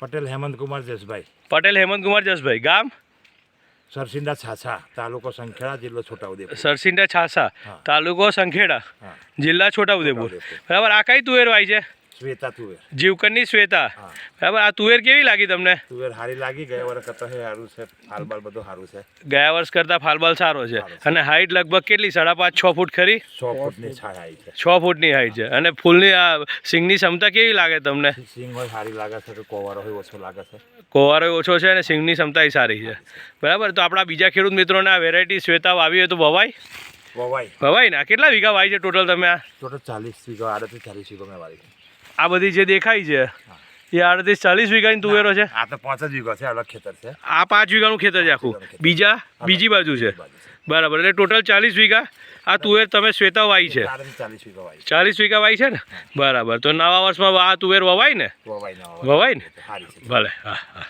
પટેલ હેમંતકુમાર જસભાઈ. પટેલ હેમંતકુમાર જસભાઈ ગામ? સરસિંડા છાછા તાલુકો સંખેડા જિલ્લો છોટાઉદેપુર. સરસિંડા છાછા તાલુકો સંખેડા જિલ્લા છોટાઉદેપુર. બરાબર આ કઈ તુવેર વાય છે? શ્વેતા તુવેર. જીવકરની શ્વેતા? બરાબર આ તુવેર કેવી લાગી તમને? તુવેર સારી લાગી ગયા વર્ષ કરતા સારું છે ફાલબાલ બધું સારું છે. ગયા વર્ષ કરતા ફાલબાલ સારો છે. અને હાઈટ લગભગ કેટલી? સાડા પાંચ છ ફૂટ ખરી? છ ફૂટની આવી છે. છ ફૂટની હાઈટ છે. અને ફૂલની આ સિંગની ક્ષમતા કેવી લાગે તમને? સિંગ સારી લાગે છે કે કોવારો ઓછો લાગે છે. કોવારો ઓછો છે અને સિંગની ક્ષમતા સારી છે. બરાબર તો આપણા બીજા ખેડૂત મિત્રોને આ વેરાયટી શ્વેતા આવી હોય તો વવાય. વવાય ને? કેટલા વીઘા વાય છે ટોટલ તમે આ? ટોટલ ચાલીસ વીઘા આડત્રીસ ચાલીસ વીઘો મેં વાળી આ બધી જે દેખાય છે એ આડત્રીસ ચાલીસ વીઘાની તુવેરો છે? આ તો પાંચ જ વીઘા છે અલગ ખેતર છે. આ પાંચ વીઘાનું ખેતર છે આખું? બીજા? બીજી બાજુ છે? બરાબર એટલે ટોટલ ચાલીસ વીઘા આ તુવેર તમે શ્વેતા વાઈ છે. ચાલીસ વીઘો વાળી ચાલીસ વીઘા વાઈ છે ને? બરાબર તો નવા વર્ષમાં આ તુવેર વવાય ને? વવાય ને? ભલે હા હા.